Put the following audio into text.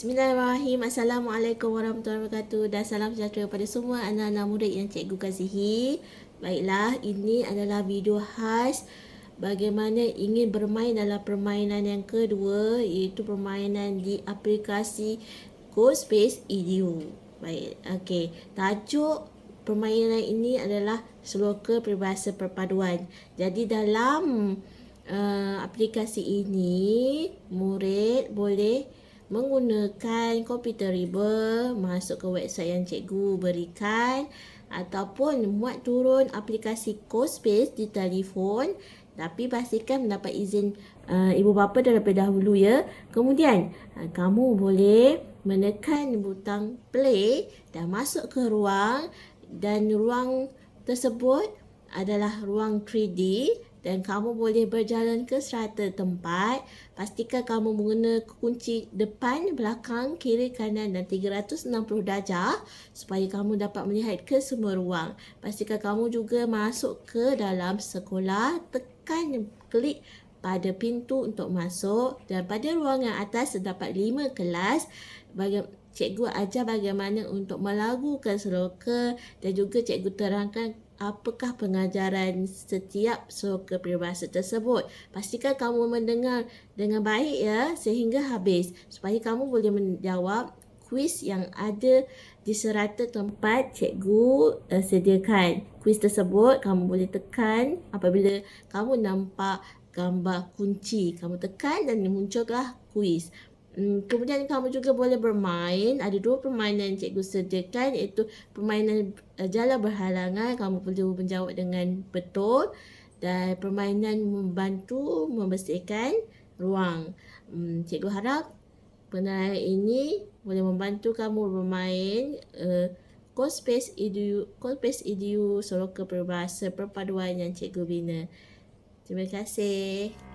Bismillahirrahmanirrahim. Assalamualaikum warahmatullahi wabarakatuh dan salam sejahtera kepada semua anak-anak murid yang cikgu kasihi. Baiklah, ini adalah video khas bagaimana ingin bermain dalam permainan yang kedua iaitu permainan di aplikasi GoSpace Edu. Baik, okey. Tajuk permainan ini adalah sloka peribahasa perpaduan. Jadi dalam uh, aplikasi ini murid boleh menggunakan komputer riba masuk ke website yang cikgu berikan ataupun muat turun aplikasi CoSpace di telefon tapi pastikan mendapat izin uh, ibu bapa terlebih dahulu ya. Kemudian uh, kamu boleh menekan butang play dan masuk ke ruang dan ruang tersebut adalah ruang 3D dan kamu boleh berjalan ke serata tempat. Pastikan kamu mengguna kunci depan, belakang, kiri, kanan dan 360 darjah supaya kamu dapat melihat ke semua ruang. Pastikan kamu juga masuk ke dalam sekolah, tekan klik pada pintu untuk masuk dan pada ruangan atas terdapat 5 kelas bagi cikgu ajar bagaimana untuk melagukan seloka dan juga cikgu terangkan apakah pengajaran setiap sloka peribahasa tersebut. Pastikan kamu mendengar dengan baik ya sehingga habis supaya kamu boleh menjawab kuis yang ada di serata tempat cikgu uh, sediakan. Kuis tersebut kamu boleh tekan apabila kamu nampak gambar kunci. Kamu tekan dan muncullah kuis. Hmm, kemudian kamu juga boleh bermain. Ada dua permainan yang cikgu sediakan iaitu permainan uh, jala berhalangan. Kamu perlu menjawab dengan betul. Dan permainan membantu membersihkan ruang. Hmm, cikgu harap penerangan ini boleh membantu kamu bermain uh, Cospace Edu, Cospace Edu Soloka Peribahasa Perpaduan yang cikgu bina. Terima kasih.